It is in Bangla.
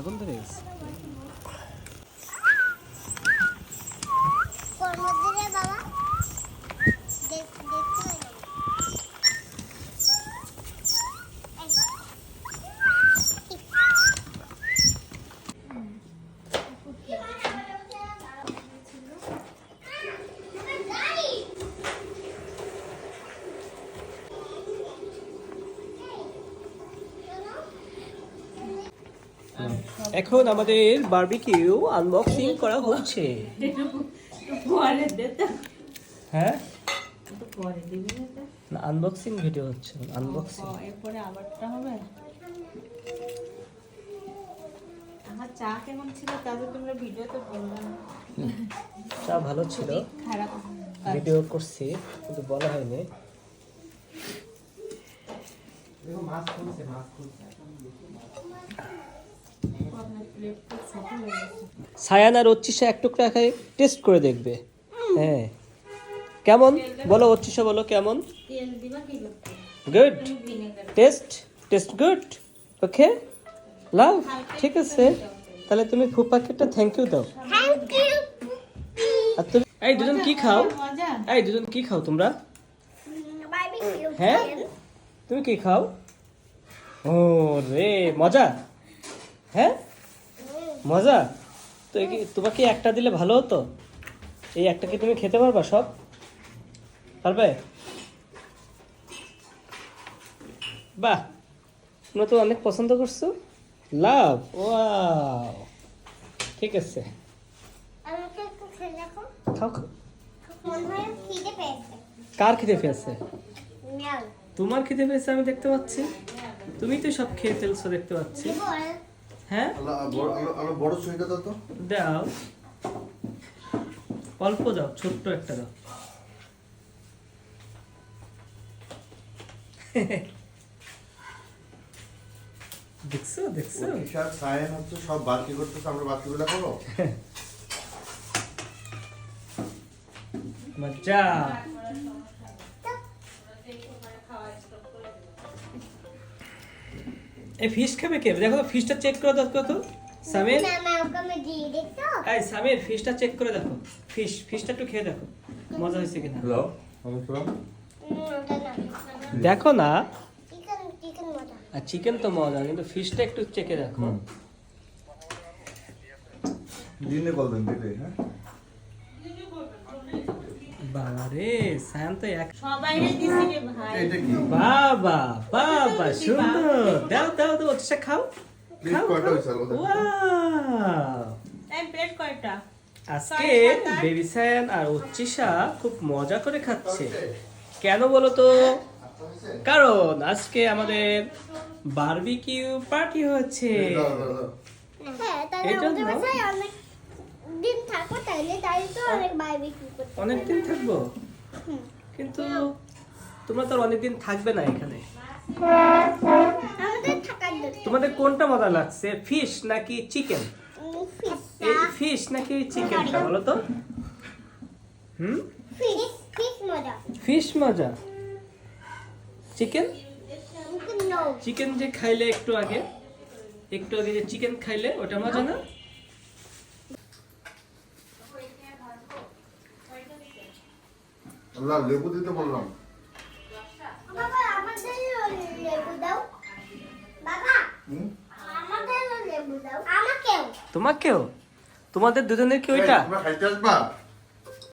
アゴンドレス এখন আমাদের বারবিকিউ আনবক্সিং করা হচ্ছে। হ্যাঁ? না আনবক্সিং ভিডিও হচ্ছে আনবক্সিং এরপরে আবারটা হবে? আমার চা কেমন ছিল তা তোমরা ভিডিওতে বললে চা ভালো ছিল। খারাপ। ভিডিও করছি কিন্তু বলা হয়নি। হয়ে সায়ান আর অচ্চিসা এক টুকরা খাই টেস্ট করে দেখবে। হ্যাঁ। কেমন? বলো অচ্চিসা বলো কেমন? Good taste taste good okay love ঠিক আছে। তাহলে তুমি ফুপাকে একটা থ্যাংক ইউ দাও আর তুমি এই দুজন কি খাও? এই দুজন কি খাও তোমরা? হ্যাঁ? তুমি কি খাও? ও রে মজা। হ্যাঁ? মজা? তো তোমাকে একটা দিলে ভালো হতো? এই একটা কি তুমি খেতে পারবা সব? পারবে? বাহ! তোমরা তো অনেক পছন্দ করছ। লাভ! ওয়াও! ঠিক আছে। হয় খিদে পেয়েছে। কার খেতে পেয়েছে? তোমার খেতে পেয়েছে আমি দেখতে পাচ্ছি। তুমি তো সব খেয়ে ফেলছো দেখতে পাচ্ছি। হ্যাঁ? বড় দাও তো। দাও। অল্প দাও ছোট্ট একটা দাও। দেখছ দেখছ? ঈশার সায়ন হচ্ছে সব বাকি করতেছে আমরা বাকিগুলো করো মজা। এই ফিশ খাবে কে? দেখো তো ফিশটা চেক করে দেখো তো। সামির এই সামির ফিশটা চেক করে দেখো। ফিশ ফিশটা একটু খেয়ে দেখো। মজা হয়েছে কিনা? দেখো না। চিকেন চিকেন আর চিকেন তো মজা কিন্তু ফিশটা একটু চেকে দেখো। দিনে বলবেন দিলে হ্যাঁ? বাবা রে স্যাম তো এক সবাই রে দিছি রে ভাই। এটা কি? বাবা বাবা সুন্দর। দাও দাও দাও আচ্ছা খাও। আজকে বেবি স্যান আর উচ্চিসা খুব মজা করে খাচ্ছে। কেন বলো তো? কারণ আজকে আমাদের বারবিকিউ পার্টি হচ্ছে। দাও, দাও, দাও। হ্যাঁ তাহলে এই জন্য- আমাদের বাসায় অনেক দিন থাকো তাহলে তাই তো অনেক বারবিকিউ করতে অনেকদিন থাকব? কিন্তু তোমরা তো অনেকদিন থাকবে না এখানে। তোমাদের কোনটা মজা লাগছে ফিশ নাকি চিকেন ফিশ এই ফিশ নাকি চিকেনটা বলো তো? হুম? ফিশ ফিশ মজা। চিকেন চিকেন যে খাইলে একটু আগে একটু আগে যে চিকেন খাইলে ওটা মজা না? আল্লাহ লেবু দিতে বললাম। বাবা আমাদের লেবু দাও। বাবা হুম? আমাদের লেবু দাও। আমাকেও। তোমাকেও? তোমাদের দুজনের কি ওইটা? খাইতে আসবা?